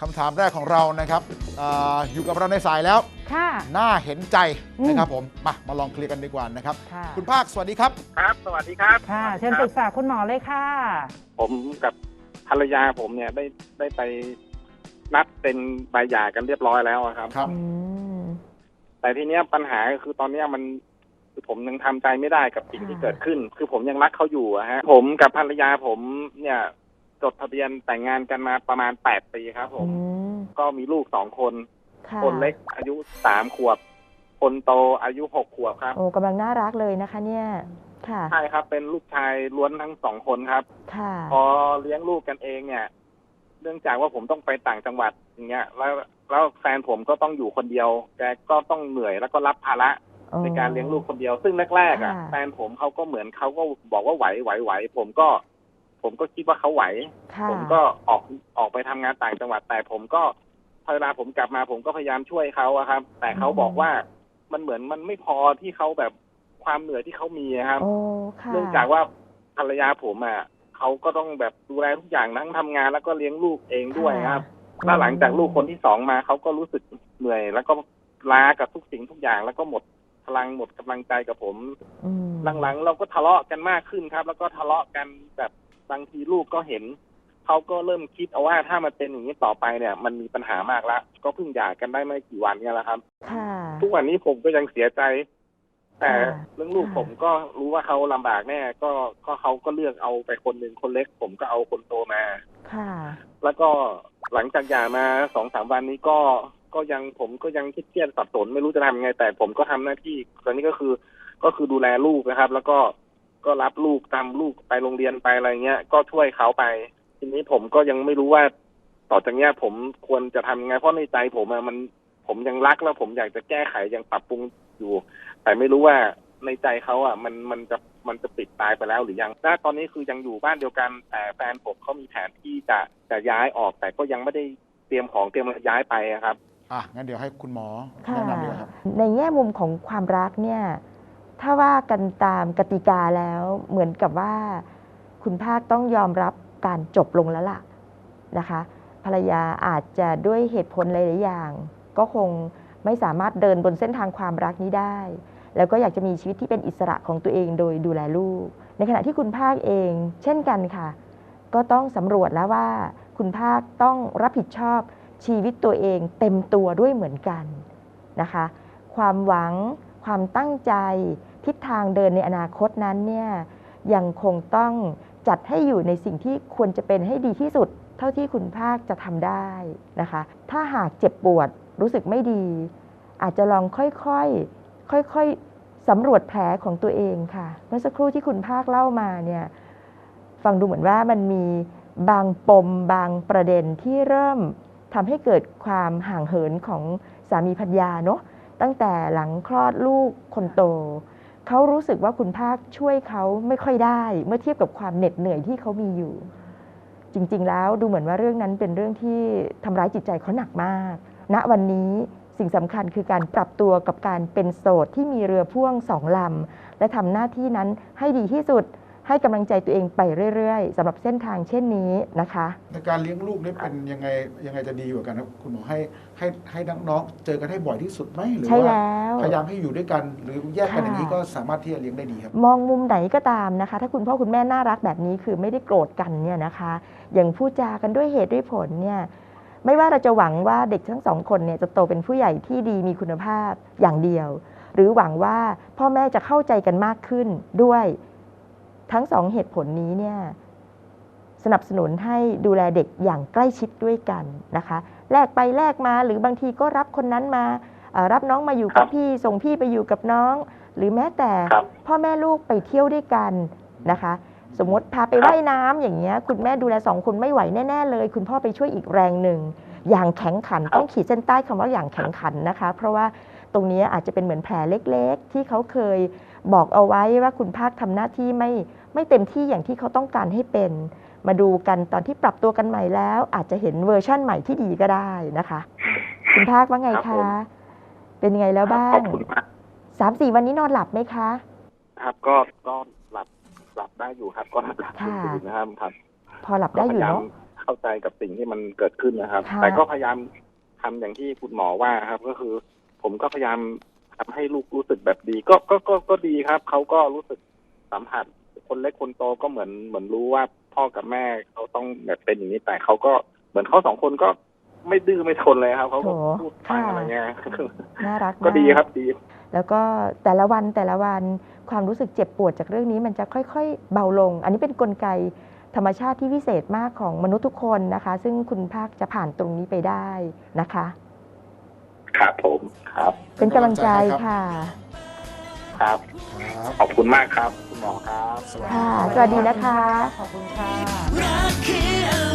คำถามแรกของเรานะครับอาอยู่กับเราในสายแล้ว ค่ะ น่าเห็นใจอืม นะครับผม มามาลองเคลียร์กันดีกว่านะครับ ค่ะ คุณภาคสวัสดีครับครับ สวัสดีครับค่ะ เชิญปรึกษาคุณหมอเลยค่ะ ผมกับภรรยาผมเนี่ยได้ได้ไปนัดเป็นใบหย่ากันเรียบร้อยแล้วอะครับ ครับ อืม แต่ทีเนี้ยปัญหาก็คือตอนเนี้ยมันคือผมยังทำใจไม่ได้กับสิ่งที่ค่ะเกิดขึ้น คือผมยังรักเขาอยู่อะฮะผมกับภรรยาผมเนี่ย จดทะเบียนแต่งงานกันมาประมาณแปดปีครับ ผม อืมก็มีลูกสองคนค่ะคนเล็กอายุสามขวบ คนโตอายุหกขวบครับ โอ้กำลังน่ารักเลยนะคะ เนี่ย ค่ะ ใช่ครับ เป็นลูกชายล้วนทั้งสองคนครับ ค่ะ พอเลี้ยงลูกกันเองเนี่ย เนื่องจากว่าผมต้องไปต่างจังหวัดอย่างเงี้ย แล้วแล้วแฟนผมก็ต้องอยู่คนเดียว แกก็ต้องเหนื่อยแล้วก็รับภาระ ในการเลี้ยงลูกคนเดียว ซึ่งแรกๆอะค่ะ แฟนผมเขาก็เหมือนเขาก็บอกว่าไหวไหวไหวผมก็ ผมก็คิดว่าเขาไหว ค่ะผมก็ออกออกไปทำงานต่างจังหวัด แต่ผมก็เวลาผมกลับมาผมก็พยายามช่วยเขาอะครับ แต่เขาบอกว่ามันเหมือนมันไม่พอที่เขาแบบความเหนื่อยที่เขามีอะครับ โอ้ค่ะเนื่องจากว่าภรรยาผมอะเขาก็ต้องแบบดูแลทุกอย่างทั้งทำงานแล้วก็เลี้ยงลูกเองด้วยครับะแล้วหลังจากลูกคนที่สองมาเขาก็รู้สึกเหนื่อย แล้วก็ล้ากับทุกสิ่งทุกอย่าง แล้วก็หมดพลังหมดกำลังใจกับผม อืมหลังๆ เราก็ทะเลาะกันมากขึ้นครับ แล้วก็ทะเลาะกันแบบ บางทีลูกก็เห็น เขาก็เริ่มคิดเอาว่าถ้ามันเป็นอย่างนี้ต่อไปเนี่ย มันมีปัญหามากละก็เพิ่งหย่ากันได้ไม่กี่วันเนี่ยแหละครับค่ะทุกวันนี้ผมก็ยังเสียใจ แต่ค่ะเรื่องลูกค่ะผมก็รู้ว่าเขาลำบากแน่ก็ก็เขาก็เลือกเอาไปคนหนึ่งคนเล็ก ผมก็เอาคนโตมาค่ะ แล้วก็หลังจากหย่ามาสองสามวันนี้ก็ก็ยังผมก็ยังเครียดๆสับสนไม่รู้จะทำยังไง แต่ผมก็ทำหน้าที่ตอนนี้ก็คือก็คือดูแลลูกนะครับ แล้วก็ ก็รับลูกตามลูกไปโรงเรียนไปอะไรเงี้ย ก็ช่วยเขาไป ทีนี้ผมก็ยังไม่รู้ว่า ต่อจากเนี้ยผมควรจะทำยังไงเพราะในใจผมอะมันผมยังรักแล้วผมอยากจะแก้ไขยังปรับปรุงอยู่ แต่ไม่รู้ว่าในใจเขาอะ มันมันจะมันจะปิดตายไปแล้วหรือยังถ้าตอนนี้คือยังอยู่บ้านเดียวกัน แต่แฟนผมเขามีแผนที่จะจะย้ายออก แต่ก็ยังไม่ได้เตรียมของเตรียมย้ายไปอะครับ อะงั้นเดี๋ยวให้คุณหมอค่ะ แนะนำดีกว่าครับ ในแง่มุมของความรักเนี่ย ถ้าว่ากันตามกติกาแล้วเหมือนกับว่า คุณภาคต้องยอมรับการจบลงแล้วล่ะนะคะ ภรรยาอาจจะด้วยเหตุผลหลายๆอย่าง ก็คงไม่สามารถเดินบนเส้นทางความรักนี้ได้ แล้วก็อยากจะมีชีวิตที่เป็นอิสระของตัวเองโดยดูแลลูก ในขณะที่คุณภาคเอง เช่นกันค่ะ ก็ต้องสำรวจแล้วว่า คุณภาคต้องรับผิดชอบชีวิตตัวเองเต็มตัวด้วยเหมือนกันนะคะ ความหวังความตั้งใจ ทิศทางเดินในอนาคตนั้นเนี่ยยังคงต้องจัดให้อยู่ในสิ่งที่ควรจะเป็นให้ดีที่สุด เท่าที่คุณภาคจะทำได้นะคะ ถ้าหากเจ็บปวดรู้สึกไม่ดี อาจจะลองค่อยๆค่อยๆสำรวจแผลของตัวเองค่ะ เมื่อสักครู่ที่คุณภาคเล่ามาเนี่ยฟังดูเหมือนว่ามันมีบางปมบางประเด็นที่เริ่มทำให้เกิดความห่างเหินของสามีพัญญาเนาะตั้งแต่หลังคลอดลูกคนโต เขารู้สึกว่าคุณภาคช่วยเขาไม่ค่อยได้ เมื่อเทียบกับความเหน็ดเหนื่อยที่เขามีอยู่ จริง ๆ แล้วดูเหมือนว่าเรื่องนั้นเป็นเรื่องที่ทำร้ายจิตใจเขาหนักมาก ณวันนี้สิ่งสำคัญคือการปรับตัวกับการเป็นโสดที่มีเรือพ่วงสองลำและทำหน้าที่นั้นให้ดีที่สุด ให้กำลังใจตัวเองไปเรื่อยๆสำหรับเส้นทางเช่นนี้นะคะ ในการเลี้ยงลูกนี่เป็นยังไงยังไงจะดีกว่ากันครับคุณหมอให้ให้ให้น้องๆเจอกันให้บ่อยที่สุดไหมหรือใช่ว่าแล้ว พยายามให้อยู่ด้วยกันหรือแยกกันค่ะอย่างนี้ก็สามารถที่จะเลี้ยงได้ดีครับ มองมุมไหนก็ตามนะคะ ถ้าคุณพ่อคุณแม่น่ารักแบบนี้คือไม่ได้โกรธกันเนี่ยนะคะ อย่างพูดจากันด้วยเหตุด้วยผลเนี่ยไม่ว่าเราจะหวังว่าเด็กทั้งสองคนเนี่ยจะโตเป็นผู้ใหญ่ที่ดีมีคุณภาพอย่างเดียว หรือหวังว่าพ่อแม่จะเข้าใจกันมากขึ้นด้วย ทั้งสองเหตุผลนี้เนี่ยสนับสนุนให้ดูแลเด็กอย่างใกล้ชิดด้วยกันนะคะแลกไปแลกมาหรือบางทีก็รับคนนั้นมาเอ่อรับน้องมาอยู่กับครับพี่ส่งพี่ไปอยู่กับน้อง หรือแม้แต่ครับพ่อแม่ลูกไปเที่ยวด้วยกันนะคะ สมมติพาไปครับว่ายน้ำอย่างเงี้ยคุณแม่ดูแลสองคนไม่ไหวแน่ๆเลย คุณพ่อไปช่วยอีกแรงหนึ่งอย่างแข็งขันต้องขีดเส้นใต้คำว่าอย่างแข็งขันนะคะ เพราะว่าตรงนี้อาจจะเป็นเหมือนแผลเล็ก ๆ ที่เขาเคยบอกเอาไว้ว่าคุณภาคทำหน้าที่ไม่ ไม่เต็มที่อย่างที่เขาต้องการให้เป็น มาดูกันตอนที่ปรับตัวกันใหม่แล้ว อาจจะเห็นเวอร์ชั่นใหม่ที่ดีก็ได้นะคะ คุณภาคว่าไงครับผคะมเป็นยังไงแล้วบ้าของบคุณมากสามสี่วันนี้นอนหลับไหมคะ ครับก็ก็หลับหลับได้อยู่ครับ ก็หลับค่ะตื่นนะครับครับพอหลับได้อยู่ก็พยายามเนาะเข้าใจกับสิ่งที่มันเกิดขึ้นนะครับค่ะแต่ก็พยายามทำอย่างที่คุณหมอว่าครับ ก็คือ ผมก็พยายามทำให้ลูกรู้สึกแบบดี ก็ก็ก็ก็ดีครับเขาก็รู้สึกสัมผัส คนเล็กคนโตก็เหมือนเหมือนรู้ว่าพ่อกับแม่เขาต้องแบบเป็นอย่างนี้แต่เขาก็เหมือนเขาสองคนก็ไม่ดื้อไม่ทนเลยครับเขาก็โถพูดฟังค่ะอะไรเงี้ยน่ารักก็ดีมากครับดี แล้วก็แต่ละวันแต่ละวันความรู้สึกเจ็บปวดจากเรื่องนี้มันจะค่อย ๆ เบาลง อันนี้เป็นนกลไกธรรมชาติที่วิเศษมากของมนุษย์ทุกคนนะคะ ซึ่งคุณภาคจะผ่านตรงนี้ไปได้นะคะ ครับผมครับ เป็นกำลังใจค่ะ ครับครับขอบคุณมากครับ คุณหมอครับสวัสดีค่ะรับสวัสดีนะคะ ขอบคุณค่ะ รักคืออะไร